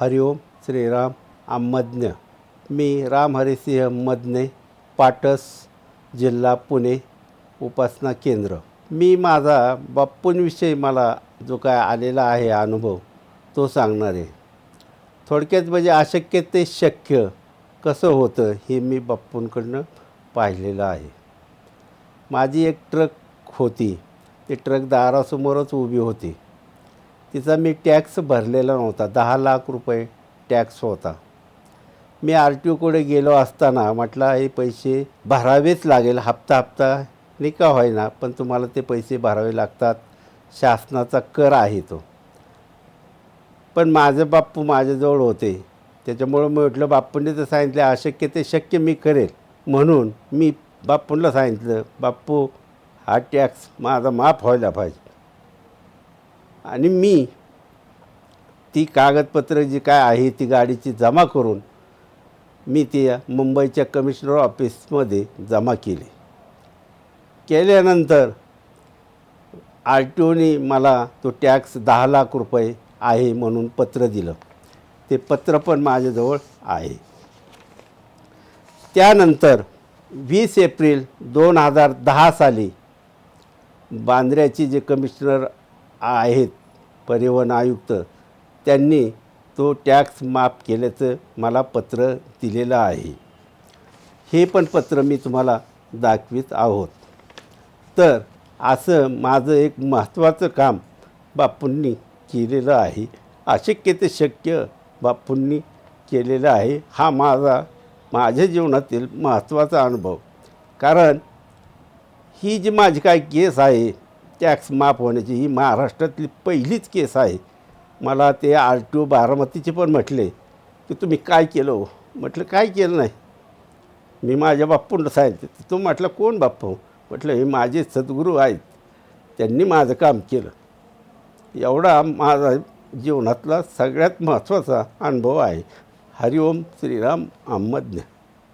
हरिओम श्रीराम आमज्ञ मी राम हरिसिंह मदने पाटस जिल्हा पुणे उपासना केंद्र. मी माझा बाप्पूंविषयी मला जो काय आलेला आहे अनुभव तो सांगणार आहे. थोडक्यात म्हणजे अशक्य ते शक्य कसं होतं हे मी बाप्पूंकडनं पाहिलेलं आहे. माझी एक ट्रक होती. ती ट्रक दारासमोरच उभी होती. तिचा मी टॅक्स भरलेला नव्हता. दहा लाख रुपये टॅक्स होता. मी आर टी ओकडे गेलो असताना म्हटलं हे पैसे भरावेच लागेल हप्ता हप्ता नाही का होईना पण तुम्हाला ते पैसे भरावे लागतात. शासनाचा कर आहे तो. पण माझे बाप्पू माझ्याजवळ होते. त्याच्यामुळं मी म्हटलं बाप्पूंनी तर सांगितलं अशक्य ते शक्य मी करेल. म्हणून मी बाप्पूंना सांगितलं बाप्पू हा टॅक्स माझा माफ व्हायला पाहिजे. आणि मी ती कागदपत्र जी काय आहे ती गाडीची जमा करून मी ती मुंबईच्या कमिशनर ऑफिसमध्ये जमा केली. केल्यानंतर आर टी ओने मला तो टॅक्स दहा लाख रुपये आहे म्हणून पत्र दिलं. ते पत्र पण माझ्याजवळ आहे. त्यानंतर वीस एप्रिल दोन हजार दहा साली बांद्र्याची जे कमिशनर आहेत परिवहन आयुक्त त्यांनी तो टॅक्स माफ केल्याचं मला पत्र दिलेलं आहे. हे पण पत्र मी तुम्हाला दाखवित आहोत. तर असं माझं एक महत्त्वाचं काम बापूंनी केलेलं आहे. अशक्य ते शक्य बापूंनी केलेलं आहे. हा माझा माझ्या जीवनातील महत्त्वाचा अनुभव. कारण ही जी माझी काय केस आहे टॅक्स माफ होण्याची ही महाराष्ट्रातली पहिलीच केस आहे. मला ते आर टी ओ बारामतीचे पण म्हटले की तुम्ही काय केलं हो? म्हटलं काय केलं नाही. मी माझ्या बाप्पूंना सांगितलं तो म्हटलं कोण बाप्पू हो? म्हटलं हे माझे सद्गुरू आहेत. त्यांनी माझं काम केलं. एवढा माझा जीवनातला सगळ्यात महत्त्वाचा अनुभव आहे. हरिओम श्रीराम अहमदने.